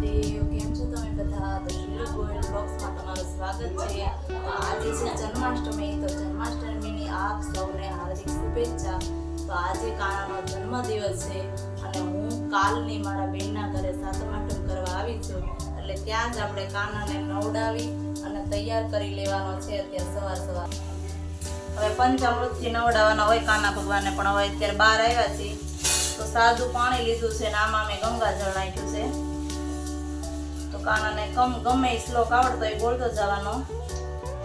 મહાદેવ કેમ છો તમે બધા તો શિલુ ગોયલ બ્લોગ્સમાં તમારું સ્વાગત છે. આજે છે જન્માષ્ટમી, તો જન્માષ્ટમીની આપ સૌને હાર્દિક શુભેચ્છા. તો આજે કાનાનો જન્મદિવસ છે અને હું કાલની મારા બેનના ઘરે સાતમ કરવા આવી છું. એટલે ત્યાં જ આપણે કાનાને નવડાવી અને તૈયાર કરી લેવાનો છે અત્યારે સવાર સવાર. હવે પંચામૃતથી નવડાવવાના હોય કાના ભગવાનને, પણ હવે અત્યારે બહાર આવ્યા છીએ. તો સાદું પાણી લીધું છે ને આમાં મેં ગંગા જળ નાખ્યું છે. કાનાને કમ ગમે શ્લોક આવડતો એ બોલતો જવાનો.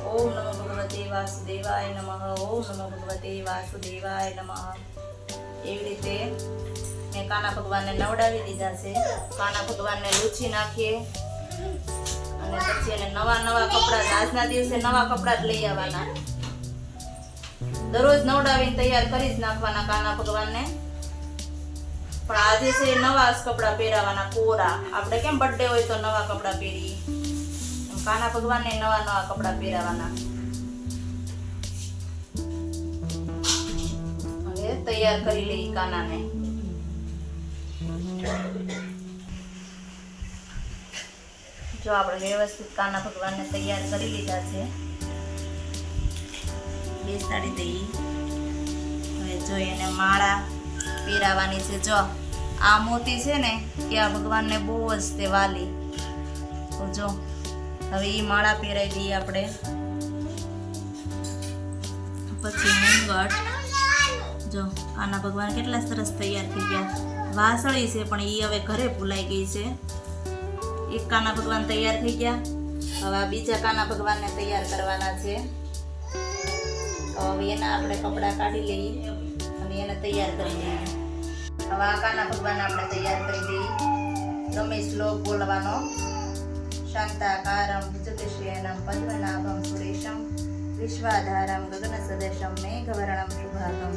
ઓમ નમો ભગવતે વાસુદેવાય નમઃ, ઓમ નમો ભગવતે વાસુદેવાય નમઃ. એવી રીતે મેં કાના ભગવાનને નવડાવી દીધા છે. કાના ભગવાનને લૂછી નાખીએ. અને પછી એને નવા નવા કપડાં આજના દિવસે નવા કપડાં જ લઈ આવવાના. દરરોજ નવડાવીને તૈયાર કરી જ નાખવાના કાના ભગવાનને. પણ આજે છે નવા જ કપડાં પહેરાવાના કોરા. આપણે કેમ બર્થડે હોય તો નવા કપડાં પહેરીએ? કાના ભગવાનને નવા નવા કપડાં પહેરાવાના? હવે તૈયાર કરી લઈ કાનાને. જો આપણે વ્યવસ્થિત કાના ભગવાનને તૈયાર કરી લીધા છે. બેસાડી દઈએ. હવે જોઈએ એને માળા પહેરાવાની છે. જો, આ મોતી છે ને કે આ ભગવાનને બહુ જ તે વાલી તો જો, હવે એ માળા પહેરાવી દઈએ આપણે. પછી મુંગટ. જો, આના ભગવાન કેટલા સરસ તૈયાર થઈ ગયા. વાસળી છે, પણ એ હવે ઘરે ભૂલાઈ ગઈ છે. એક કાના ભગવાન તૈયાર થઈ ગયા. હવે આ બીજા કાના ભગવાનને તૈયાર કરવાના છે. હવે એના આપણે કપડાં કાઢી લઈએ અને એને તૈયાર કરી દઈએ હવે કાના ભગવાન આપણે તૈયાર કરી દઈએ. તમે શ્લોક બોલવાનો. શાંતાકારમ વિચતુષ્યનમ પદ્મનાભમ સુરેશમ વિશ્વાધારમ ગગન સદેશમ મેઘવર્ણમ શુભાગમ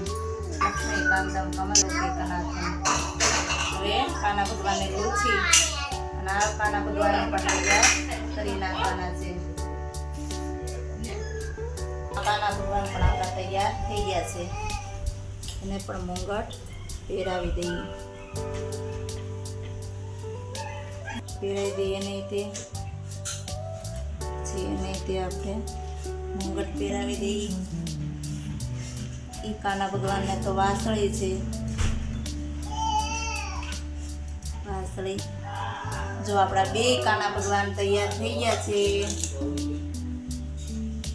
લક્ષ્મીકાંતમ કમલોકેકનાથમ હવે કાના ભગવાનને ઓછી અને આ કાના ભગવાનને પણ તૈયાર કરી નાખવાના છે. કાના ભગવાન પણ આપણા તૈયાર થઈ ગયા છે. એને પણ મુંગટ પહેરાવી દઈએ. પહેરાવી દઈએ એને તે પછી એને તે આપણે મુંગટ પહેરાવી દઈએ. એ કાના ભગવાનને તો વાસળી છે. વાસળી. જો આપણા બે કાના ભગવાન તૈયાર થઈ ગયા છે.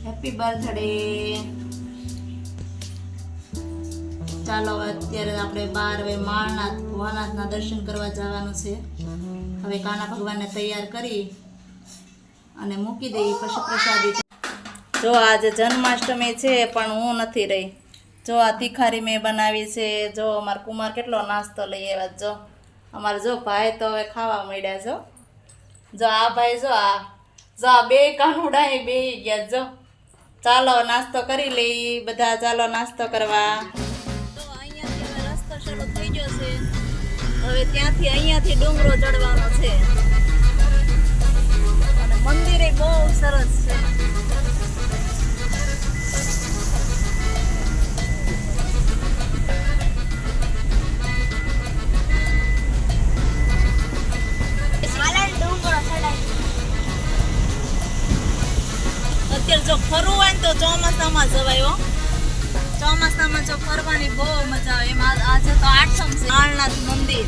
હેપી બર્થડે ચાલો અત્યારે આપણે બાર હવે માળનાથ, ભોળાનાથના દર્શન કરવા જવાનું છે. હવે કાના ભગવાનને તૈયાર કરી અને મૂકી દઈએ પછી પ્રસાદી જો આજે જન્માષ્ટમી છે, પણ હું નથી રહી. જો આ તીખારી મેં બનાવી છે, જો અમાર કુમાર કેટલો નાસ્તો લઈ આવ્યા જો. અમારે જો ભાઈ તો હવે ખાવા મળ્યા જો. જો આ ભાઈ, જો આ જો આ બે કાનુડા એ બે ગયા જો. ચાલો, નાસ્તો કરી લઈ બધા ચાલો નાસ્તો કરવા. હવે ત્યાંથી અહીંયાથી ડુંગરો ચડવાનો છે. અને મંદિરે બહુ સરસ છે. અત્યારે જો ફરવું હોય ને તો ચોમાસામાં જવાય હો. ચોમાસામાં જો ફરવાની બહુ મજા આવે. એમાં આજે તો આઠમ છે. નાળનાથ મંદિર.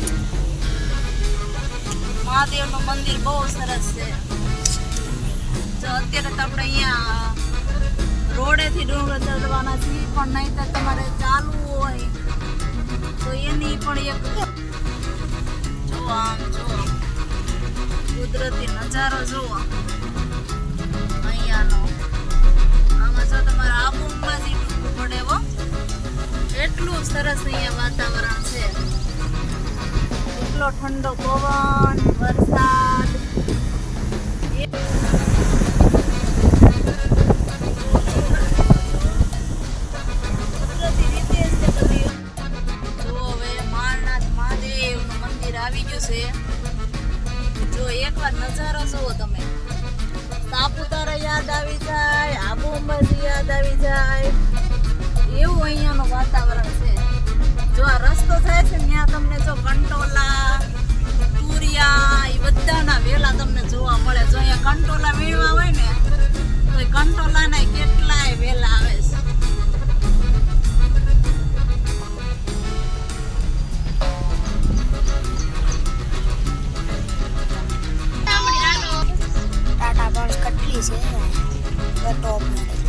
મહાદેવનું મંદિર બહુ સરસ છે. જો અત્યારે તો આપણે અહીંયા રોડેથી ડુંગર ચડવાના છીએ, પણ નહીં તો તમારે ચાલવું હોય તો એની પણ એક જો આમ જો. કુદરતી નજારો જુઓ અહીંયાનો. આમાં જો તમારે આબુમાં જ પડે હો. એટલું સરસ અહીંયા વાતાવરણ છે. એટલો ઠંડો પવન વરસાદ. આવી ગયું છે. જો એકવાર નજારો જુઓ તમે. સાપુતારા યાદ આવી જાય આબુ અંબાજી યાદ આવી જાય. એવું અહીંયાનું વાતાવરણ છે. જો આ રસ્તો થાય છે ત્યાં તમને જો કંટોલા, તુરિયા એ બધાના વેલા તમને જોવા મળે. જો અહીંયા કંટોલા વીણવા હોય ને, તો એ કંટોલાના કેટલાય વેલા આવે છે. ટાટા પણ કેટલી છે. ટોપ મળે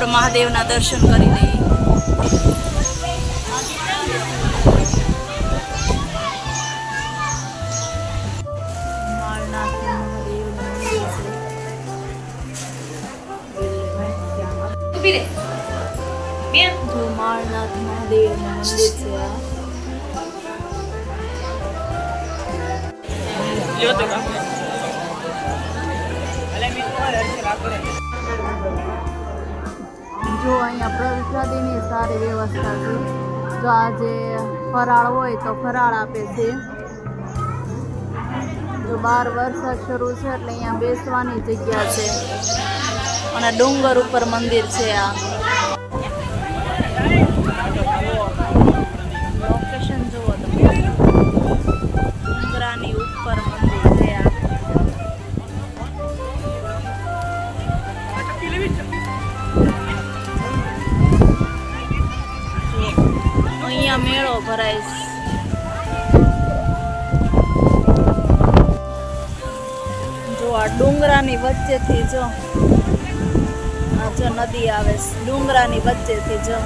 આપણે મહાદેવના દર્શન કરી લઈએ માળનાથ મહાદેવનું મંદિર છે. જો માળનાથ મહાદેવનું મંદિર છે આ અહીંયા પ્રસાદીની સારી વ્યવસ્થા છે. જો આજે ફરાળ હોય તો ફરાળ આપે છે. જો બાર વરસાદ શરૂ છે એટલે અહીંયા બેસવાની જગ્યા છે. અને ડુંગર ઉપર મંદિર છે આ. મેળો ભરાય. જો આ ડુંગરાની વચ્ચેથી જો, આ જો નદી આવે છે, ડુંગરાની વચ્ચેથી જો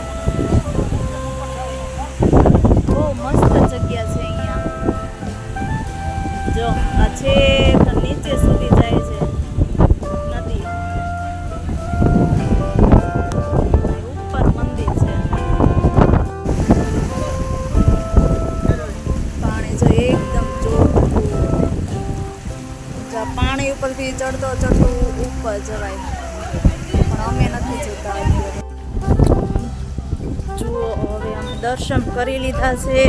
બહુ મસ્ત એકદમ ચોખ્ખું જો આ પાણી ઉપરથી ચડતો ચડતો ઉપર જવાય. પણ અમે નથી જતા જુઓ, હવે અમે દર્શન કરી લીધા છે.